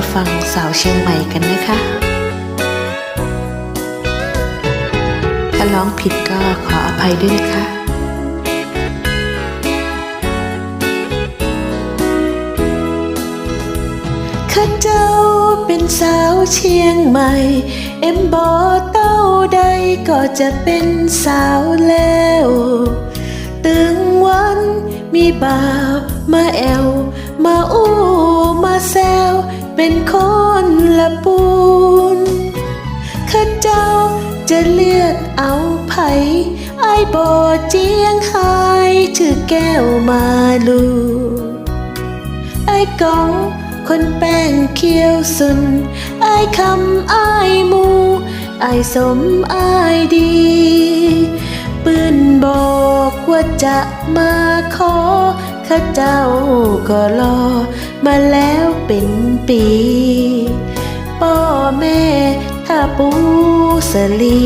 มาฟังสาวเชียงใหม่กันนะคะ ถ้าร้องผิดก็ขออภัยด้วยนะคะ ข้าเจ้าเป็นสาวเชียงใหม่ เอ็มบอเต้าใดก็จะเป็นสาวแล้วตึงวันมีบ่าวมาแอว มาอู้มาแซว เป็นคนละปูนข้าเจ้าจะเลือกเอาไผไอ้บอเจียงไฮชื่อแก้วมาลูไอ้กองคนแป้งเคี้ยวสุนไอ้คำไอ้มูไอ้สมไอ้ดีปืนบอกว่าจะมาขอ ข้าเจ้าก็รอมาแล้วเป็นปีพ่อแม่ถ้าปูสลี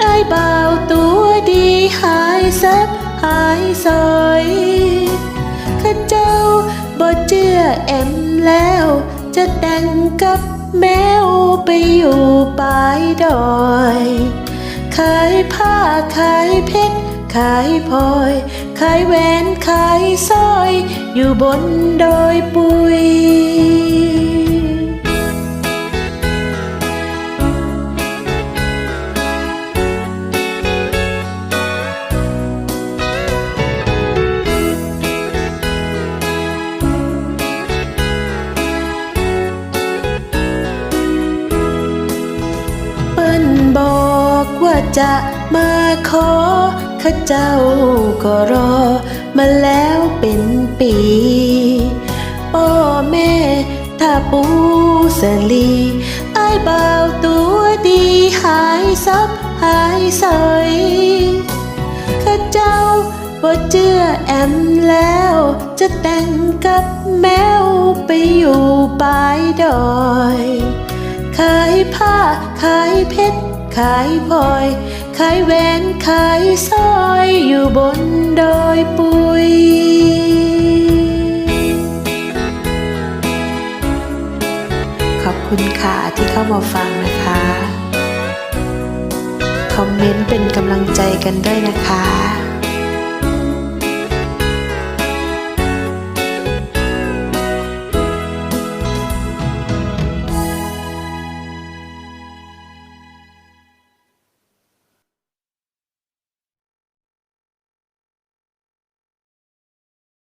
ไอ้บ่าวตัวดีหายซับหายซอยข้าเจ้าบ่เชื่อแอมแล้ว จะแต่งกับแมวไปอยู่ปลายดอย ขายผ้าขายเพชร ขายพลอย ขายแหวนขายสร้อย อยู่บนดอยปุยเปิ้นบอกว่าจะมาขอ ข้าเจ้าก็รอมาแล้วเป็นปีพ่อแม่ถ้าปูสลีไอ้ายบ่าตัวดีหายซับหายสอยข้าเจ้าบ่เชื่อแอมแล้ว จะแต่งกับแมวไปอยู่ปลายดอย ขายผ้าขายเพชร ขายพลอย ขายแหวนขายสร้อยอยู่บนดอยปุยขอบคุณค่ะที่เข้ามาฟังนะคะ คอมเมนต์เป็นกำลังใจกันด้วยนะคะ